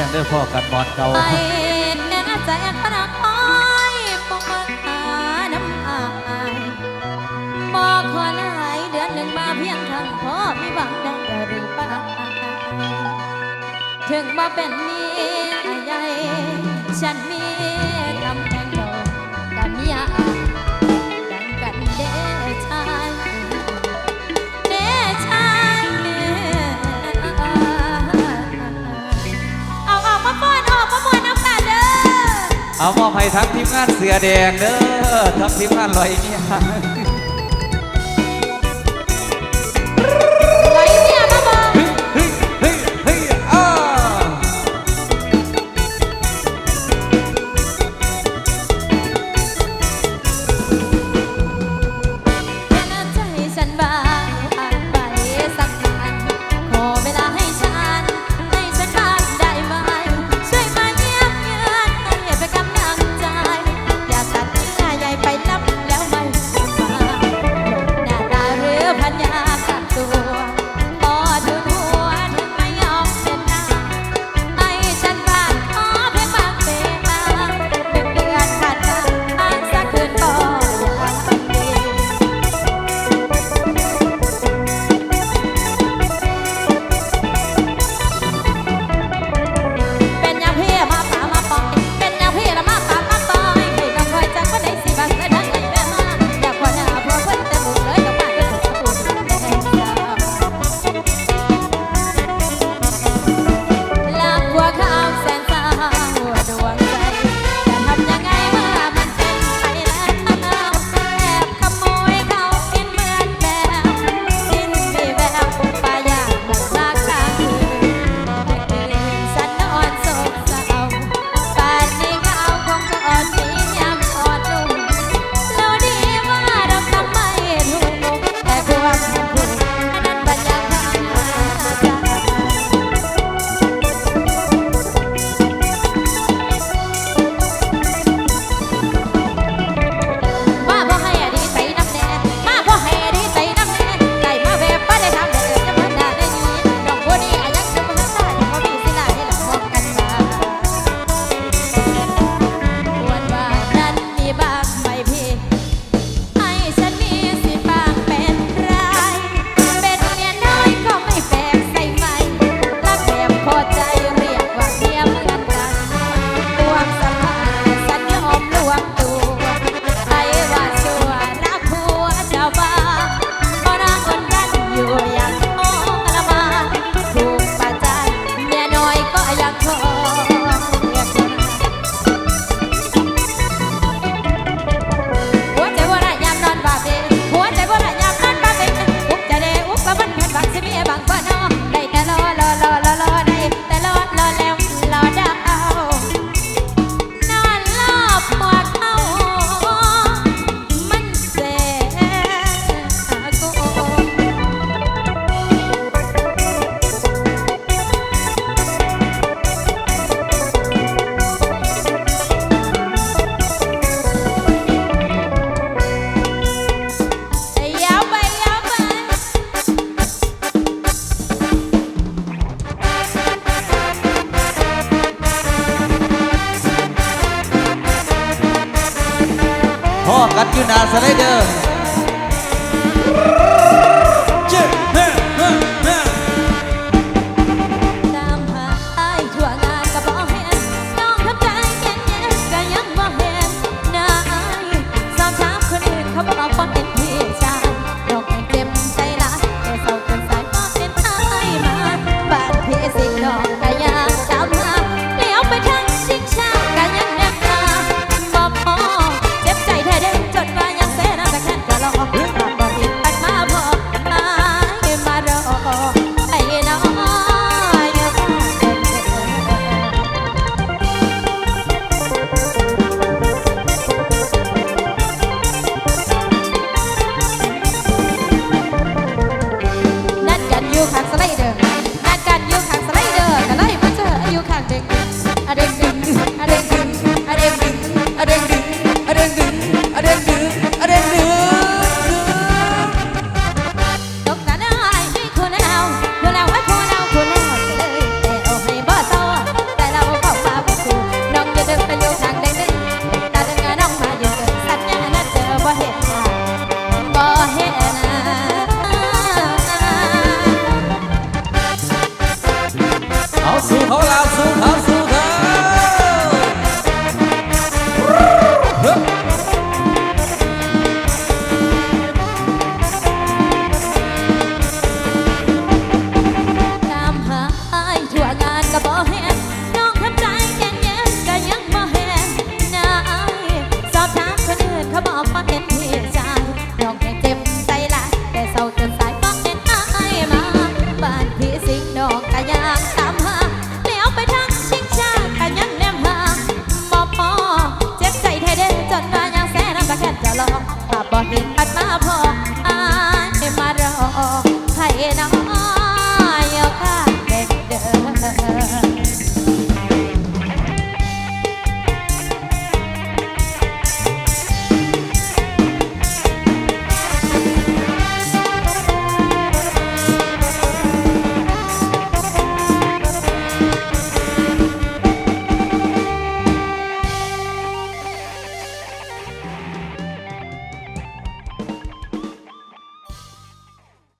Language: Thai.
รงด้พ่อกันบอดเก่าไปแน่ใจปนักอ้อยปกตาน้ำอายบอกขอหลายเดือนหนึ่งมาเพียงทางพ่อมีหวังได้หรือปล่าถึงมาเป็นมีใหญ่ฉันมี เอามอบให้ทั้งทีมงานเสือแดงเด้อทั้งทีมงานลอยเนี่ย พ่อกัดอยู่นาสไลเดอร์ 해.